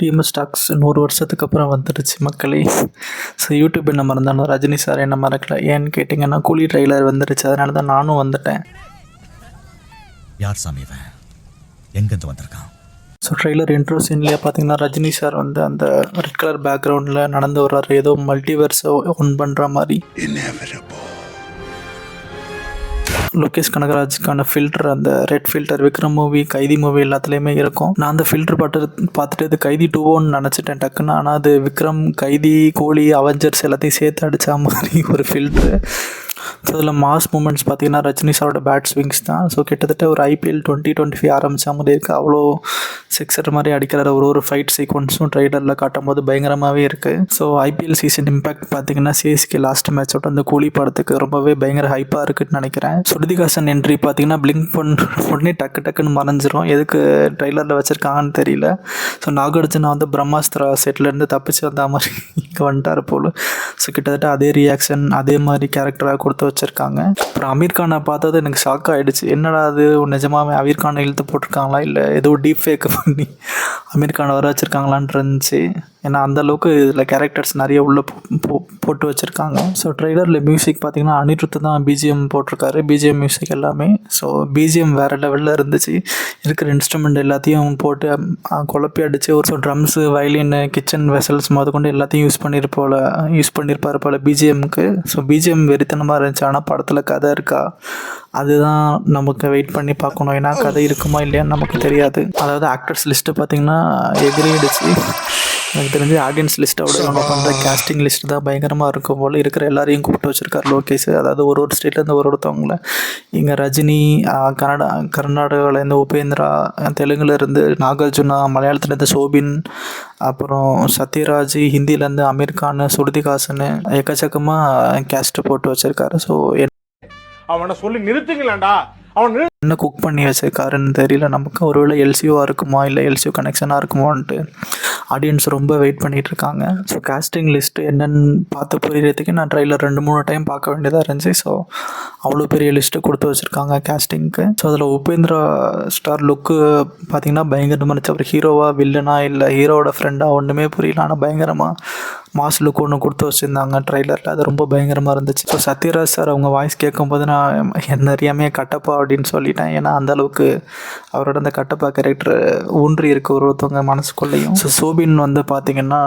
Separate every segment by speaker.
Speaker 1: TMS stocks நூறு வருஷத்துக்கு அப்புறம் வந்துடுச்சு மக்களே. ஸோ யூடியூப் என்ன மறந்தாலும் ரஜினி சார் என்ன மறக்கல. ஏன்னு கேட்டிங்கன்னா கூலி ட்ரெய்லர் வந்துடுச்சு அதனால தான் நானும் வந்துட்டேன்.
Speaker 2: யார் சாமி இவன்? எங்கேருந்து வந்திருக்கான்?
Speaker 1: ஸோ ட்ரெய்லர் இன்ட்ரோ சீன்லேயே பார்த்தீங்கன்னா ரஜினி சார் வந்து அந்த ரெட் கலர் பேக்ரவுண்டில் நடந்து வர்றாரு. ஏதோ மல்டிவர்ஸை ஒன் பண்ணுற மாதிரி. லோகேஷ் கனகராஜுக்கான ஃபில்டர் அந்த red filter Vikram movie Kaithi movie எல்லாத்துலேயுமே இருக்கும். நான் அந்த ஃபில்டர் பார்த்து பார்த்துட்டு இது கைதி டூவோன்னு நினச்சிட்டேன் டக்குன்னு. ஆனால் அது விக்ரம் கைதி கோழி அவெஞ்சர்ஸ் எல்லாத்தையும் சேர்த்து அடித்த மாதிரி ஒரு ஃபில்ட்ரு ஸோ அதில் மாஸ் மூமெண்ட்ஸ் பார்த்தீங்கன்னா ரஜினி சாரோட பேட் ஸ்விங்ஸ் தான். ஸோ கிட்டத்தட்ட ஒரு ஐபிஎல் டுவெண்ட்டி டுவெண்ட்டி ஃபைவ் ஆரம்பிச்ச மாதிரி இருக்குது அவ்வளோ சிக்ஸர் மாதிரி அடிக்கிற ஒரு ஒரு ஃபைட் சீக்வன்ஸும் ட்ரைலரில் காட்டும் போது பயங்கரமாகவே இருக்குது ஸோ ஐபிஎல் சீசன் இம்பாக்ட் பார்த்தீங்கன்னா சிஎஸ்கே லாஸ்ட் மேட்சோட அந்த கூலி படத்துக்கு ரொம்பவே பயங்கர ஹைப்பாக இருக்குன்னு நினைக்கிறேன். சுருதிகாசன் என்ட்ரி பார்த்தீங்கன்னா பிளிங்க் பண்ண உடனே டக்கு டக்குன்னு மறைஞ்சிரும். எதுக்கு ட்ரைலரில் வச்சுருக்காங்கன்னு தெரியல. ஸோ நாகார்ஜுனா வந்து பிரம்மாஸ்திரா செட்லேருந்து தப்பிச்சு வந்த மாதிரி இங்கே வந்துட்டார் போல். ஸோ கிட்டத்தட்ட அதே ரியாக்ஷன் அதே மாதிரி கேரக்டராக கொடுத்து வச்சுருக்காங்க. அப்புறம் அமீர் கானை பார்த்தது எனக்கு ஷாக் ஆகிடுச்சு என்னடா அது? நிஜமாவே அமீர் கானை இழுத்து போட்டிருக்காங்களா? இல்லை ஏதோ டீப் ஃபேக் பண்ணி அமீர் கானை வர வச்சுருக்காங்களான் இருந்துச்சு. ஏன்னா அந்த அளவுக்கு இதில் கேரக்டர்ஸ் நிறைய உள்ளே போட்டு வச்சுருக்காங்க. ஸோ ட்ரெய்லரில் மியூசிக் பார்த்தீங்கன்னா அனிருத்து தான் பிஜிஎம் போட்டிருக்காரு. பிஜிஎம் மியூசிக் எல்லாமே. ஸோ பிஜிஎம் வேறு லெவலில் இருந்துச்சு. இருக்கிற இன்ஸ்ட்ருமெண்ட் எல்லாத்தையும் போட்டு குழப்பி அடித்து ஒரு so drums violin kitchen vessels முத கொண்டு எல்லாத்தையும் யூஸ் பண்ணியிருப்போல் யூஸ் பண்ணியிருப்பார் போல் பிஜிஎம்க்கு ஸோ பிஜிஎம் வெறித்தனமாக இருந்துச்சு. ஆனால் படத்தில் கதை இருக்கா? அதுதான் நமக்கு வெயிட் பண்ணி பார்க்கணும். ஏன்னா கதை இருக்குமா இல்லையான்னு நமக்கு தெரியாது. அதாவது ஆக்டர்ஸ் லிஸ்ட்டு பார்த்தீங்கன்னா எகிரிடுச்சு. எனக்கு தெரிஞ்சு ஆடியன்ஸ் லிஸ்ட்டோட இவங்க பண்ணுற கேஸ்டிங் லிஸ்ட் தான் பயங்கரமாக இருக்கும் போல் இருக்கிற எல்லாரையும் கூப்பிட்டு வச்சிருக்காரு லோகேஷ். அதாவது ஒரு ஒரு ஸ்டேட்லேருந்து ஒரு ஒருத்தவங்கள. இங்கே ரஜினி ஆஹ், கன்னடா கர்நாடகாவிலேருந்து உபேந்திரா தெலுங்குல இருந்து நாகார்ஜுனா மலையாளத்துலேருந்து சோபின் அப்புறம் சத்யராஜ் ஹிந்திலேருந்து அமீர் கான் சுருதிகாசன் எக்கச்சக்கமாக கேஸ்ட்டு போட்டு வச்சிருக்காரு. ஸோ
Speaker 3: அவனை சொல்லி நிறுத்துங்களேன்டா. அவன்
Speaker 1: என்ன குக் பண்ணி வச்சிருக்காருன்னு தெரியல. நமக்கு ஒருவேளை எல்சிஓவாக இருக்குமா? இல்லை எல்சிஓ கனெக்ஷனாக இருக்குமான்ட்டு. ஆடியன்ஸ் ரொம்ப வெயிட் பண்ணிட்டு இருக்காங்க ஸோ காஸ்டிங் லிஸ்ட் என்னன்னு பார்த்து புரியறதுக்கு நான் ட்ரைலர் ரெண்டு மூணு டைம் பார்க்க வேண்டியதாக இருந்துச்சு. ஸோ அவ்வளோ பெரிய லிஸ்ட்டு கொடுத்து வச்சுருக்காங்க காஸ்டிங்க்கு ஸோ அதில் உபேந்திரா ஸ்டார் லுக்கு பார்த்தீங்கன்னா பயங்கரமாக இருந்துச்சு. அவர் ஹீரோவா வில்லனா இல்லை ஹீரோவோட ஃப்ரெண்டாக ஒன்றுமே புரியல. ஆனால் பயங்கரமாக மாஸ் லுக் ஒன்று கொடுத்து வச்சுருந்தாங்க ட்ரைலரில். அது ரொம்ப பயங்கரமாக இருந்துச்சு. ஸோ சத்யராஜ் சார் அவங்க வாய்ஸ் கேட்கும்போது நான் என்ன அறியாமையே கட்டப்பா அப்படின்னு சொல்லிட்டேன். ஏன்னா அந்தளவுக்கு அவரோட அந்த கட்டப்பா கேரக்டர் ஊன்றி இருக்க ஒரு ஒருத்தவங்க மனசுக்குள்ளேயும். ஸோ சோபின் வந்து பார்த்திங்கன்னா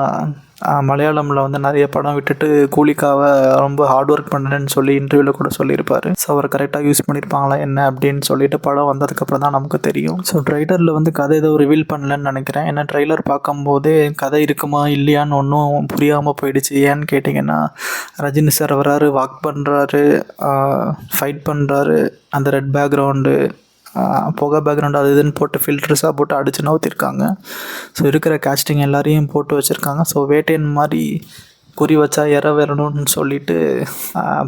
Speaker 1: மலையாளமில் வந்து நிறைய படம் விட்டுட்டு கூலிக்காவை ரொம்ப ஹார்ட் ஒர்க் பண்ணேன்னு சொல்லி இன்டர்வியூவில் கூட சொல்லியிருப்பார். ஸோ அவர் கரெக்டாக யூஸ் பண்ணியிருப்பாங்களா என்ன அப்படின்னு சொல்லிட்டு படம் வந்ததுக்கப்புறம் தான் நமக்கு தெரியும். ஸோ ட்ரைலரில் வந்து கதை ஏதோ ரிவீல் பண்ணலன்னு நினைக்கிறேன். ஏன்னா ட்ரைலர் பார்க்கும்போதே கதை இருக்குமா இல்லையான்னு ஒன்றும் புரியாமல் போயிடுச்சு. ஏன்னு கேட்டிங்கன்னா ரஜினி சார் வராரு வாக் பண்ணுறாரு ஃபைட் பண்ணுறாரு அந்த ரெட் பேக்ரவுண்டு புகை பேக்ரவுண்ட் அது இதுன்னு போட்டு ஃபில்டர்ஸாக போட்டு அடிச்சு நவுத்திருக்காங்க. ஸோ இருக்கிற கேஸ்டிங் எல்லாரையும் போட்டு வச்சுருக்காங்க. ஸோ வேட்டையன் மாதிரி குறி வச்சா இற வரணும்னு சொல்லிட்டு ஆஹ்,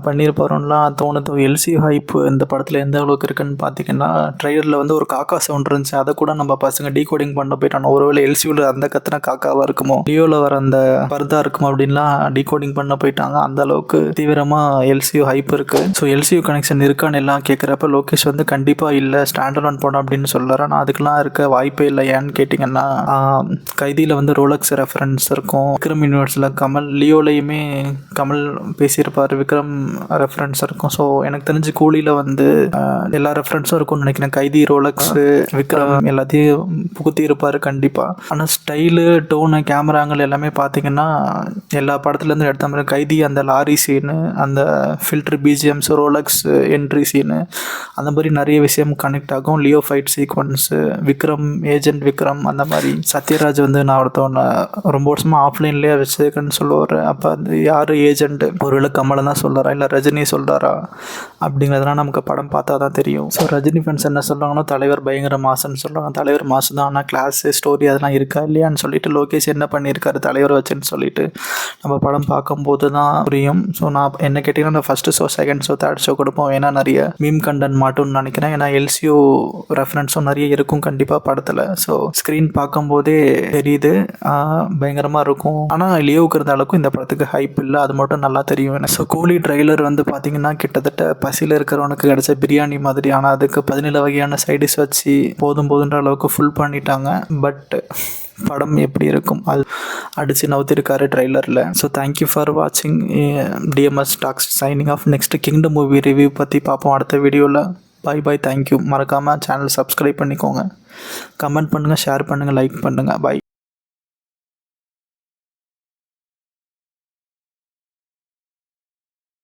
Speaker 1: தோணுது. எல்சி ஹைப் இந்த படத்தில் எந்த அளவுக்கு இருக்குன்னு பார்த்தீங்கன்னா ட்ரெய்லரில் வந்து ஒரு காக்கா சவுண்ட் இருந்துச்சு. அதை கூட நம்ம பசங்க டீகோடிங் பண்ண போயிட்டாங்க ஒருவேளை எல்சியூவில் அந்த கத்தின காக்காவாக இருக்குமோ லியோவில் வர அந்த பர்தா இருக்குமோ அப்படின்லாம் டீகோடிங் பண்ண போயிட்டாங்க. அந்த அளவுக்கு தீவிரமாக எல்சியூ ஹைப் இருக்குது ஸோ எல்சியூ கனெக்ஷன் இருக்கான்னு எல்லாம் கேட்குறப்ப லோகேஷ் வந்து கண்டிப்பாக இல்லை ஸ்டாண்டர்ட் ஒன் படம் அப்படின்னு சொல்கிறார் ஆனால் அதுக்கெல்லாம் இருக்க வாய்ப்பே இல்லை. ஏன்னு கேட்டிங்கன்னா கைதியில் வந்து ரோலக்ஸ் ரெஃபரன்ஸ் இருக்கும். விக்ரம் யூனிவர்ஸில் கமல் லியோ லியோலையுமே கமல் பேசியிருப்பார் விக்ரம் ரெஃபரன்ஸ் இருக்கும். ஸோ எனக்கு தெரிஞ்சு கூலியில் வந்து எல்லா ரெஃபரன்ஸும் இருக்கும்னு நினைக்கிறேன். கைதி ரோலக்ஸு விக்ரம் எல்லாத்தையும் புகுத்தி இருப்பார் கண்டிப்பாக ஆனால் ஸ்டைலு டோனு கேமராங்கள் எல்லாமே பார்த்தீங்கன்னா எல்லா படத்துலேருந்து எடுத்த மாதிரி கைதி அந்த லாரி சீனு அந்த filter BGMs Rolex entry scene அந்த மாதிரி நிறைய விஷயம் கனெக்ட் ஆகும். Leo fight sequence Vikram agent Vikram அந்த மாதிரி. சத்யராஜ் வந்து நான் ஒருத்தவனை ரொம்ப வருஷமாக ஆஃப்லைன்லேயே வச்சிருக்கேன்னு சொல்லுவார் அப்போ வந்து யார் ஏஜென்ட் ஒருவேளை கமலை தான் சொல்கிறாரா இல்லை ரஜினி சொல்கிறாரா அப்படிங்கிறதுலாம் நமக்கு படம் பார்த்தா தான் தெரியும். ஸோ ரஜினி ஃபேன்ஸ் என்ன சொல்கிறாங்கன்னா தலைவர் பயங்கர மாசுன்னு சொல்கிறாங்க தலைவர் மாசு தான் ஆனால் கிளாஸு ஸ்டோரி அதெல்லாம் இருக்கா இல்லையான்னு சொல்லிட்டு லோகேஷ் என்ன பண்ணியிருக்காரு? தலைவர் வச்சுன்னு சொல்லிட்டு நம்ம படம் பார்க்கும்போது தான் புரியும். ஸோ நான் என்ன கேட்டிங்கன்னா நான் first show second show third show கொடுப்போம். ஏன்னா நிறைய மீம் கண்டன் மாட்டும்னு நினைக்கிறேன். ஏன்னா எல்சிஓ ரெஃபரன்ஸும் நிறைய இருக்கும் கண்டிப்பாக படத்தில். ஸோ ஸ்க்ரீன் பார்க்கும்போதே தெரியுது. பயங்கரமாக இருக்கும். ஆனால் லியோவுக்கு இருந்த அளவுக்கு இந்த படத்துக்கு ஹைப் இல்லை அது மட்டும் நல்லா தெரியும் எனக்கு. ஸோ கூலி ட்ரெய்லர் வந்து பார்த்தீங்கன்னா கிட்டத்தட்ட பசியில் இருக்கிறவனுக்கு கிடைச்ச பிரியாணி மாதிரி. ஆனால் அதுக்கு பதினேழு வகையான சைடிஷ் வச்சு போதும் போதுன்ற அளவுக்கு ஃபுல் பண்ணிட்டாங்க. பட் படம் எப்படி இருக்கும்? அது அடித்து நவுத்திருக்காரு ட்ரெய்லரில் ஸோ தேங்க்யூ ஃபார் வாட்சிங் TMS talks signing off next Kingdom movie review பற்றி பார்ப்போம் அடுத்த வீடியோவில் பை பாய் தேங்க்யூ மறக்காமல் சேனல் சப்ஸ்கிரைப் பண்ணிக்கோங்க. கமெண்ட் பண்ணுங்கள் ஷேர் பண்ணுங்கள் லைக் பண்ணுங்கள் பை